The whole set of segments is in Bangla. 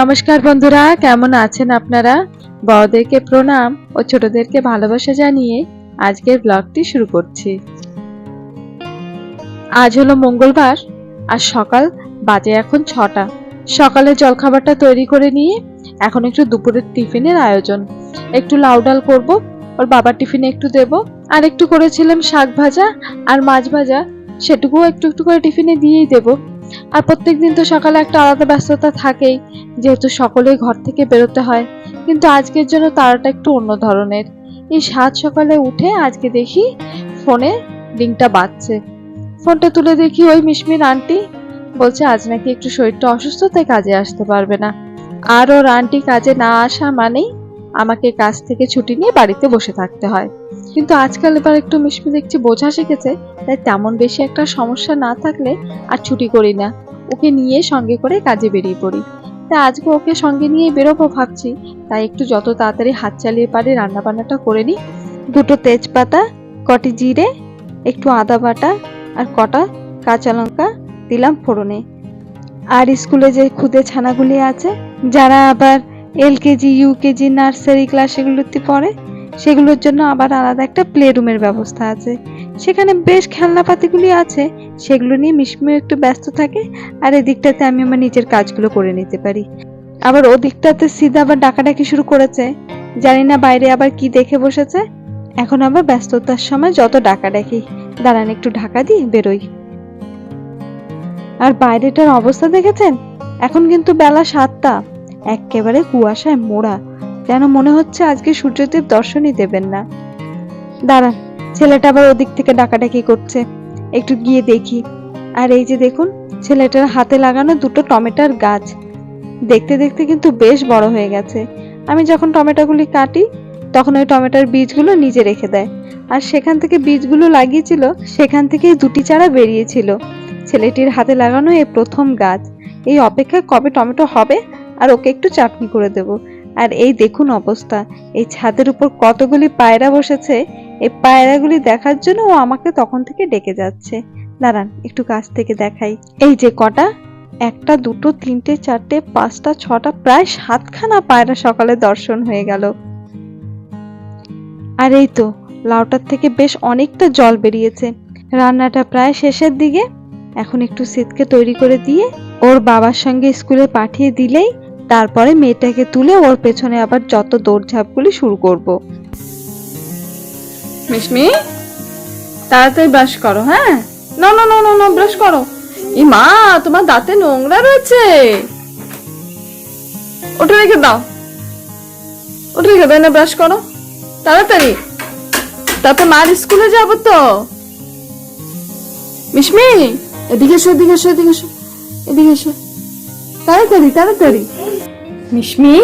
নমস্কার বন্ধুরা, কেমন আছেন আপনারা? বড়দেরকে প্রণাম ও ছোটদেরকে ভালোবাসা জানিয়ে আজকের ব্লগটি শুরু করছি। আজ হলো মঙ্গলবার আর সকাল বাজে এখন ছটা। সকালে জলখাবারটা তৈরি করে নিয়ে এখন একটু দুপুরের টিফিনের আয়োজন। একটু লাউ ডাল করব, ওর বাবার টিফিনে একটু দেব, আর একটু করেছিলাম শাক ভাজা আর মাছ ভাজা, সেটুকুও একটু একটু করে টিফিনে দিয়েই দেবো। আর প্রত্যেক দিন তো সকালে একটা আলাদা ব্যস্ততা থাকেই, যেহেতু সকলেই ঘর থেকে বেরোতে হয়। কিন্তু আজকের জন্য তারাটা একটু অন্য ধরনের। এই সাত সকালে উঠে আজকে দেখি ফোনে রিংটা বাজছে। ফোনটা তুলে দেখি, ওই মিশমির আন্টি। বলছে, আজ নাকি একটু শরীরটা অসুস্থ, তাই কাজে আসতে পারবে না। আর ওর আন্টি কাজে না আসা মানেই আমাকে কাজ থেকে ছুটি নিয়ে বাড়িতে বসে থাকতে হয়। কিন্তু আজকাল এবার একটু মিশমি দেখছি বোঝা শিখেছে, তাই তেমন বেশি একটা সমস্যা না থাকলে আর ছুটি করি না। ওকে নিয়ে সঙ্গে করে কাজে বেরিয়ে পড়ি। তাই আজকে ওকে সঙ্গে নিয়ে বেরোবো ভাবছি, তাই একটু যত তাড়াতাড়ি হাত চালিয়ে পারি রান্না বান্নাটা করে নিই। দুটো তেজপাতা, কটি জিরে, একটু আদা বাটা আর কটা কাঁচা লঙ্কা দিলাম ফোড়নে। আর স্কুলে যে খুদে ছানাগুলি আছে, যারা আবার এলকেজি ইউকেজি নার্সারি ক্লাস এগুলোতে পড়ে সেগুলোর জন্য আবার আলাদা একটা প্লে রুমের ব্যবস্থা আছে। সেখানে বেশ খেলনাপাতিগুলি আছে, সেগুলো নিয়ে মিশমিও একটু ব্যস্ত থাকে, আর এদিকটাতে আমি আমার নিজের কাজগুলো করে নিতে পারি। আবার ওদিকটাতে সিধা আবার ডাকাডাকি শুরু করেছে। জানি না বাইরে আবার কি দেখে বসেছে। এখন আবার ব্যস্ততার সময় যত ডাকাডাকি, দাঁড়ান একটু ঢাকা দিয়ে বেরোই। আর বাইরেটার অবস্থা দেখেছেন? এখন কিন্তু বেলা সাতটা, একেবারে কুয়াশায় মোড়া। যেন মনে হচ্ছে আজকে সূর্যদেব দর্শনই দেবেন না। দাঁড়ান, ছেলেটা আবার ওদিক থেকে ডাকাডাকি করছে। একটু গিয়ে দেখি। আর এই যে দেখুন, ছেলেটার হাতে লাগানো দুটো টমেটোর গাছ। দেখতে দেখতে কিন্তু বেশ বড় হয়ে গেছে। আমি যখন টমেটোগুলি কাটি, তখন ওই টমেটোর বীজগুলো নিজে রেখে দেয়। আর সেখান থেকে বীজগুলো লাগিয়েছিল, সেখান থেকে দুটি চারা বেরিয়েছিল। ছেলেটির হাতে লাগানো এই প্রথম গাছ। এই অপেক্ষায় কবে টমেটো হবে? আর ওকে একটু চাটনি করে দেব। আর এই দেখুন অবস্থা, এই ছাদের উপর কতগুলি পায়রা বসেছে, এই পায়রাগুলি দেখার জন্য ও আমাকে তখন থেকে ডেকে যাচ্ছে। দাঁড়ান, একটু কাছ থেকে দেখাই। এই যে কটা, একটা, দুটো, তিনটে, চারটে, পাঁচটা, ছটা, প্রায় সাতখানা পায়রা সকালে দর্শন হয়ে গেল। আর এই তো, লাউটার থেকে বেশ অনেকটা জল বেরিয়েছে। রান্নাটা প্রায় শেষের দিকে, এখন একটু শীতকে তৈরি করে দিয়ে ওর বাবার সঙ্গে স্কুলে পাঠিয়ে দিলেই তারপরে মেয়েটাকে তুলে ওর পেছনে আবার যত দৌড়ঝাঁপগুলি শুরু করব। মিশমি তাড়াতাড়ি ব্রাশ করো হ্যাঁ? না না না না ব্রাশ করো। ই মা, তোমার দাঁতে নোংরা রয়েছে। ওটা রেখে দাও। ওটা রেখে দাও, না, ব্রাশ করো। তাড়াতাড়ি। তারপর মার স্কুলে যাব তো। মিশমি এদিকে এসো এদিকে এসো এদিকে এসো এদিকে এসো। তাড়াতাড়ি তাড়াতাড়ি। মিশমি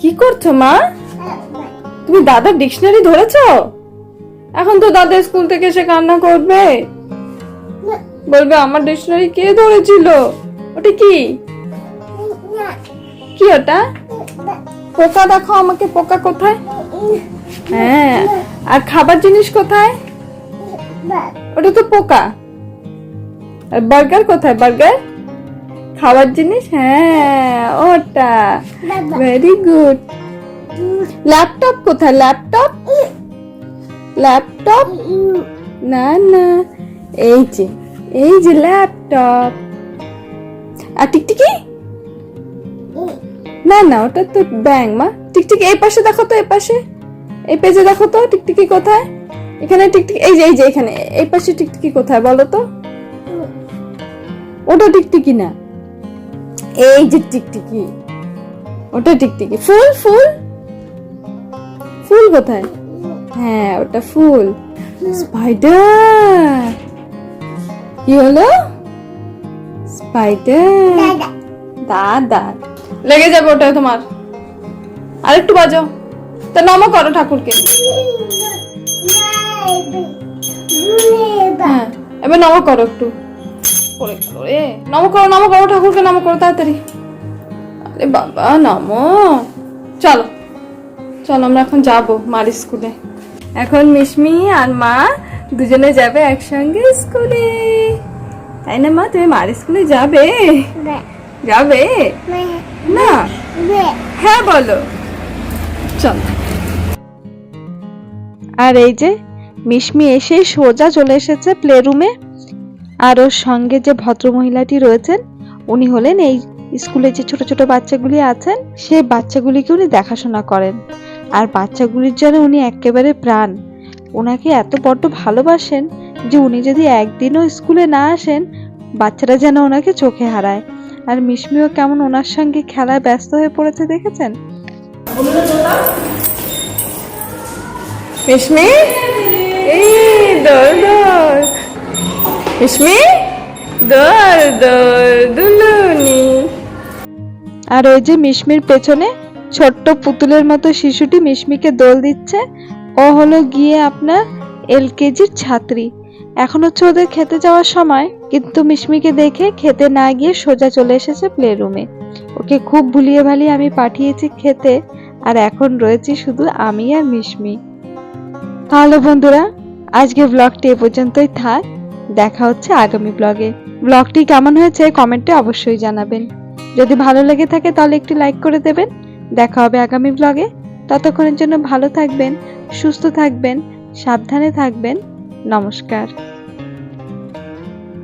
কি করছ মা? তুমি দাদার ডিকশনারি ধরেছো? এখন তো দাদা স্কুল থেকে এসে কান্না করবে। বলবে, আমার ডিকশনারি কে ধরেছিল? ওটা কি? কি ওটা? পোকা দেখো আমাকে, পোকা কোথায়? হ্যাঁ আর খাবার জিনিস কোথায়? ওটা তো পোকা। আর বার্গার কোথায়? বার্গার? খাবার জিনিস? হ্যাঁ ওটা। ভেরি গুড ল্যাপটপ কোথায়? ল্যাপটপ ল্যাপটপ না না। এই যে এই যে ল্যাপটপ আর টিকটিকি? না না ওটা তো ব্যাং মা। টিকটিকি এই পাশে দেখো তো এই পাশে। এই পেজে দেখো তো টিকটিকি কোথায়? এখানে টিকটিকি এই যে এই যে এখানে। এই পাশে টিকটিকি কোথায় বলো তো? ওটা টিকটিকি না। এই যে টিকটিকি ওটা টিকটিকি। ফুল ফুল? ফুল কোথায়? হ্যাঁ ওটা ফুল। স্পাইডার। কি হলো? স্পাইডার। দাদা। লেগে যাবে ওটা তোমার। আরেকটু বাজো তা নমো করো ঠাকুরকে। হ্যাঁ এবার নম করো একটু। পড়ে গেল রে। নম করো নম করো ঠাকুরকে নম করো তাড়াতাড়ি। আরে বাবা নমো। চলো চলো আমরা এখন যাব মার স্কুলে। এখন মিশমি আর মা দুজনে যাবে একসঙ্গে স্কুলে। তাই না মা? তুমি মার স্কুলে যাবে? যাবে? না? হ্যাঁ বলো। চল। আর এই যে মিশমি এসে সোজা চলে এসেছে প্লে রুমে আর ওর সঙ্গে যে ভদ্রমহিলাটি রয়েছেন, উনি হলেন এই স্কুলে যে ছোট ছোট বাচ্চাগুলি আছেন সেই বাচ্চাগুলিকে উনি দেখাশোনা করেন। আর বাচ্চাগুলির যেন উনি একেবারে প্রাণ। ওনাকে এত বড্ড ভালোবাসেন যে উনি যদি একদিনও স্কুলে না আসেন, বাচ্চারা যেন ওনাকে চোখে হারায়। আর মিশমিও কেমন ওনার সঙ্গে খেলায় ব্যস্ত হয়ে পড়েছে দেখেছেন? মিশমি? এই দৌড় দৌড় দৌড় দুলুনি আর ওই যে মিশমির পেছনে ছোট্ট পুতুলের মতো শিশুটি মিশমিকে দোল দিচ্ছে, ও হলো গিয়ে আপনার এলকেজির ছাত্রী। এখন হচ্ছে ওদের খেতে যাওয়ার সময়, কিন্তু মিশমিকে দেখে খেতে না গিয়ে সোজা চলে এসেছে প্লে রুমে ওকে খুব ভুলিয়ে ভালিয়ে আমি পাঠিয়েছি খেতে, আর এখন রয়েছি শুধু আমি আর মিশমি। তাহলে বন্ধুরা আজকে ব্লগটি এ পর্যন্তই থাক। দেখা হচ্ছে আগামী ব্লগে। ব্লগটি কেমন হয়েছে কমেন্টে অবশ্যই জানাবেন। যদি ভালো লেগে থাকে তাহলে একটি লাইক করে দেবেন। দেখা হবে আগামী ব্লগে। ততক্ষণের জন্য ভালো থাকবেন, সুস্থ থাকবেন, সাবধানে থাকবেন। নমস্কার।